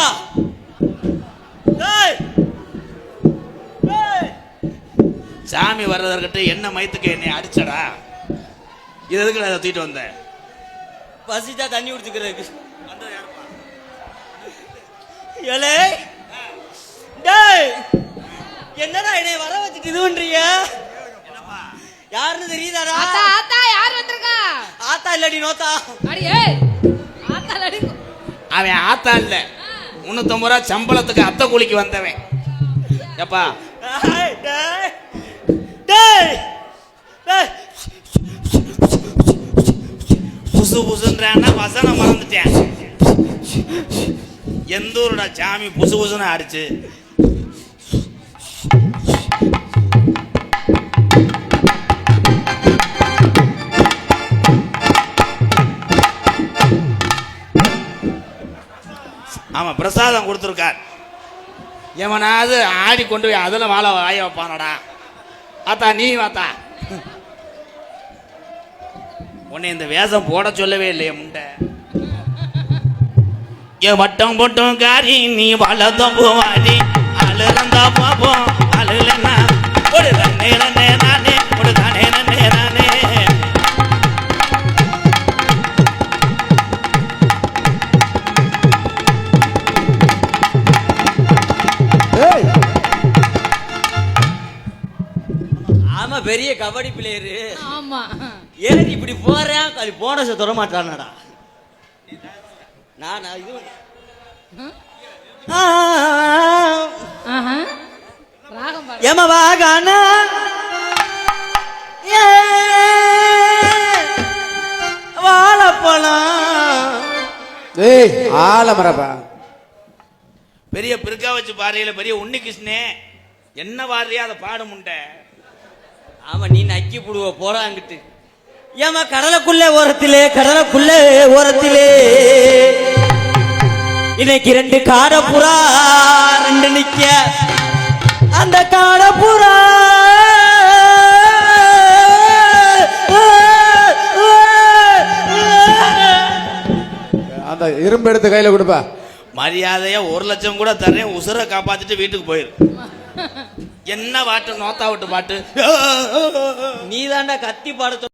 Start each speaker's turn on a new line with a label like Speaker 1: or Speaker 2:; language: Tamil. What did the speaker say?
Speaker 1: போடா சாமி வர்றதற்கிட்ட என்ன மயத்துக்கு என்னை அடிச்சடா? இது எதுக்கு நான் தூக்கிட்டு வந்தேன்
Speaker 2: பசிச்சா தண்ணி குடிச்சுக்கிறதுக்கு. ஏலே! டேய்! என்னடா என்னை வர வச்சுட்டு இது யாருன்னு தெரியுதாடா?
Speaker 3: ஆத்தா ஆத்தா யார் வந்திருக்கா?
Speaker 2: ஆத்தா இல்லடி நோத்தா.
Speaker 3: அடி ஏய்! ஆத்தா இல்லடி.
Speaker 1: அவன் ஆத்தா இல்லை. முன்னூத்தம்பது ரூபா சம்பளத்துக்கு அத்தை கூலிக்கு வந்தவன். எப்பா புசு புசுன்றான்னா வசனம் மறந்துட்டேன். எந்த ஊருடா சாமி புசு புசுன்னு அடிச்சு? ஆமாம் பிரசாதம் கொடுத்துருக்கார். எவனாவது ஆடி கொண்டு போய் அதில் வாழ வாய வைப்பானடா. ஆத்தா நீ வாத்தா உன்னை இந்த வேஷம் போட சொல்லவே இல்லையே முண்டை. என் வட்டம் போட்டும் காரி நீ வளர்ந்தோம் போவாடி அழுறந்தா பாப்போம்.
Speaker 2: பெரிய கபடி பிளேயரு
Speaker 3: ஆமா.
Speaker 2: ஏன் இப்படி போறேன் அது போனஸை தொட மாட்டானடா. நான் இது
Speaker 3: ம்?
Speaker 2: ஆ,
Speaker 3: ஆஹா. ராகம் பாடு.
Speaker 2: எமவாகானா ஏ, வாழைப்பழம்
Speaker 4: ஏய் ஆலமரப்பா
Speaker 1: பெரிய பிற்கா வச்சு பாறையில பெரிய உன்னி கிருஷ்ணே என்ன பாடுறியா அதை பாடு முண்டை.
Speaker 2: ஆமா நீ நக்கி புடுவ போடா அங்கிட்டு. ஏமா கடலுக்குள்ளே ஓரத்திலே கடலுக்குள்ளே ஓரத்திலே. இன்னைக்கு ரெண்டு காடப்புறா ரெண்டு நிக்க அந்த காடப்புறா.
Speaker 4: அந்த இரும்பு எடுத்து கையில கொடுப்பா.
Speaker 1: மரியாதையா ஒரு லட்சம் கூட தரேன் உசுரை காப்பாத்திட்டு வீட்டுக்கு போயிரு. என்ன பாட்டு நோத்தா விட்டு பாட்டு?
Speaker 2: நீ கத்தி பாடத்த